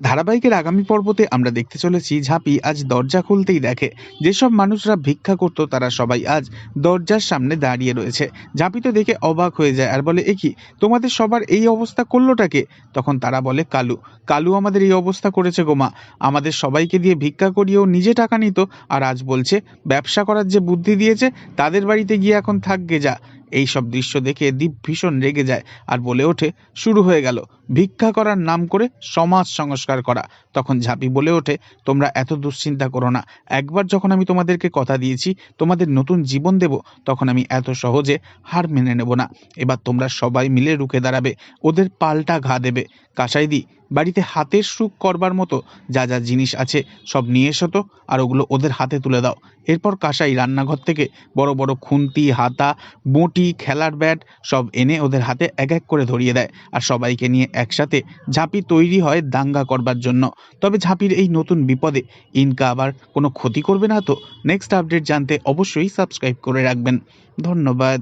ধারাবাহিকের আগামী পর্বতে আমরা দেখতে চলেছি ঝাঁপি আজ দরজা খুলতেই দেখে। যেসব মানুষরা ভিক্ষা করত, তারা সবাই আজ দরজার সামনে দাঁড়িয়ে রয়েছে। ঝাঁপি তো দেখে অবাক হয়ে যায় আর বলে একি তোমাদের সবার এই অবস্থা করলোটাকে তখন তারা বলে, কালু কালু আমাদের এই অবস্থা করেছে গোমা আমাদের সবাইকে দিয়ে ভিক্ষা করিয়েও নিজে টাকা নিত, আর আজ বলছে, ব্যবসা করার যে বুদ্ধি দিয়েছে, তাদের বাড়িতে গিয়ে এখন থাকবে যা। এই সব দৃশ্য দেখে দীপ ভীষণ রেগে যায় আর বলে ওঠে, শুরু হয়ে গেল। ভিক্ষা করার নাম করে সমাজ সংস্কার করা। তখন ঝাঁপি বলে ওঠে, তোমরা এত দুশ্চিন্তা করো না। একবার যখন আমি তোমাদেরকে কথা দিয়েছি, তোমাদের নতুন জীবন দেব, তখন আমি এত সহজে হার মেনে নেব না। এবার তোমরা সবাই মিলে রুখে দাঁড়াবে। ওদের পাল্টা ঘা দেবে। কাসাইদি বাড়িতে হাতের সুখ করবার মতো যা যা জিনিস আছে সব নিয়ে এসো তো, আর ওগুলো ওদের হাতে তুলে দাও। এরপর কাসাই রান্নাঘর থেকে বড় বড় খুন্তি, হাতা, বঁটি, খেলার ব্যাট সব এনে ওদের হাতে এক এক করে ধরিয়ে দেয় আর সবাইকে নিয়ে একসাথে ঝাঁপি তৈরি হয় দাঙ্গা করবার জন্য। তবে ঝাঁপির এই নতুন বিপদে ইনকা আবার কোনো ক্ষতি করবে না তো? নেক্সট আপডেট জানতে অবশ্যই সাবস্ক্রাইব করে রাখবেন। ধন্যবাদ।